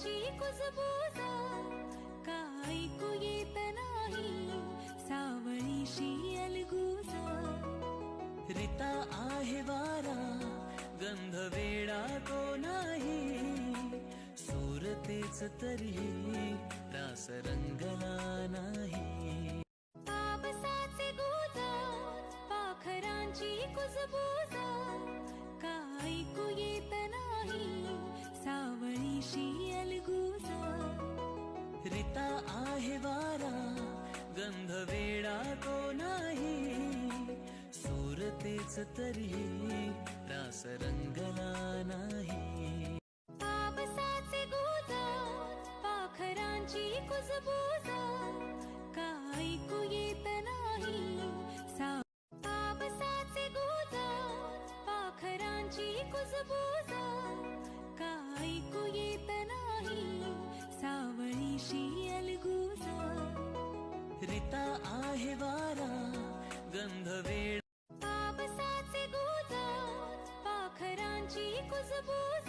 पाखरांची कुजबूज का ऐकू येत नाही? सावळीशी अलगूज रिता आहे वारा गंध वेडा तो नाही. सूर तेच तरी रास रंगला नाही. पावसाचे गुज पाखरांची कुजबूज का ऐकू येत नाही? तेच तरी रास रंगला नाही. पावसाचे गुज पाखरांची कुजबूज का ऐकू येत नाही. सा पावसाचे पाखरांची कुजबूज कुजबूज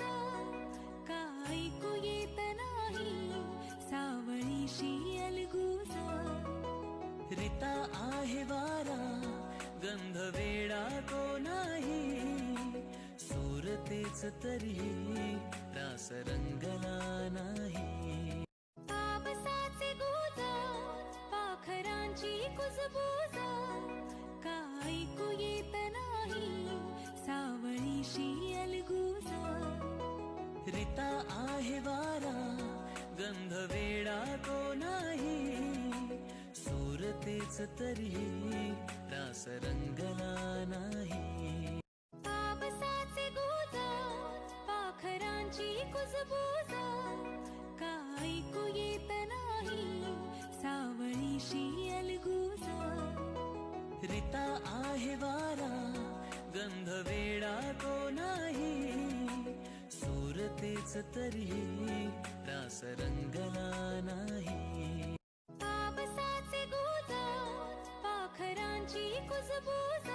का ऐकू येत नाही? सावळीशी अलगूज रिता आहे वारा गंध वेडा तो नाही. सूर तेच तरी रास रंगला नाही. पावसाचे गुज पाखरांची कुजबूज. आहे वारा गंध वेडा तो नाही. सूर तेच तरी रास रंगला नाही. गुज पाखरांची कुजबूज. का ऐकू येत नाही सावळीशी अलगूज रिता आहे वारा गंध तेच तरी रास रंगला नाही. पावसाचे गुज पाखरांची कुजबूज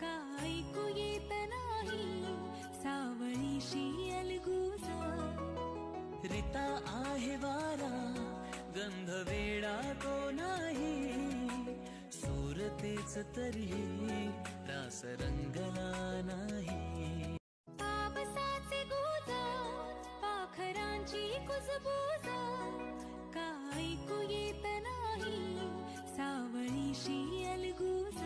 का ऐकू येत नाही सावळीशी अलगूज. रिता आहे वारा गंध वेडा तो नाही. सूर तेच तरी रास रंगला नाही. पाखरांची कुजबूज का येत नाही सावळीशी अलगूज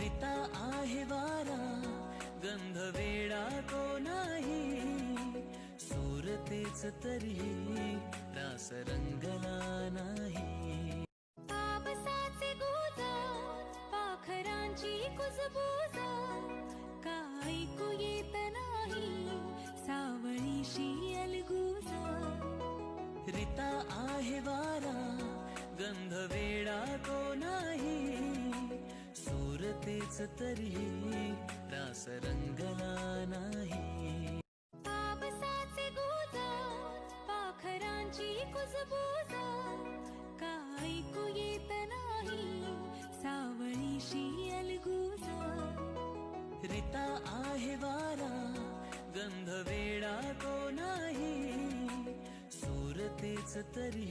रिता आहे वारा गंध वेडा तो नाही. सूर तेच तरी रास रंगला नाही. पावसाचे गुज पाखरांची कुजबूज तेच तरी रास रंगला नाही. पावसाचे गुज पाखरांची कुजबूज का ऐकू येत नाही सावळीशी अलगूज रिता आहे वारा गंध वेडा तो नाही. सूर तेच तरी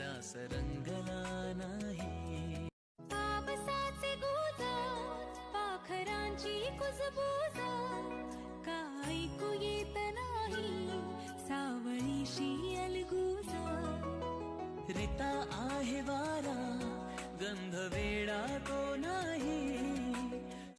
रास रंगला नाही. कुजबूज काय ऐकू येत नाही? सावळीशी अलगूज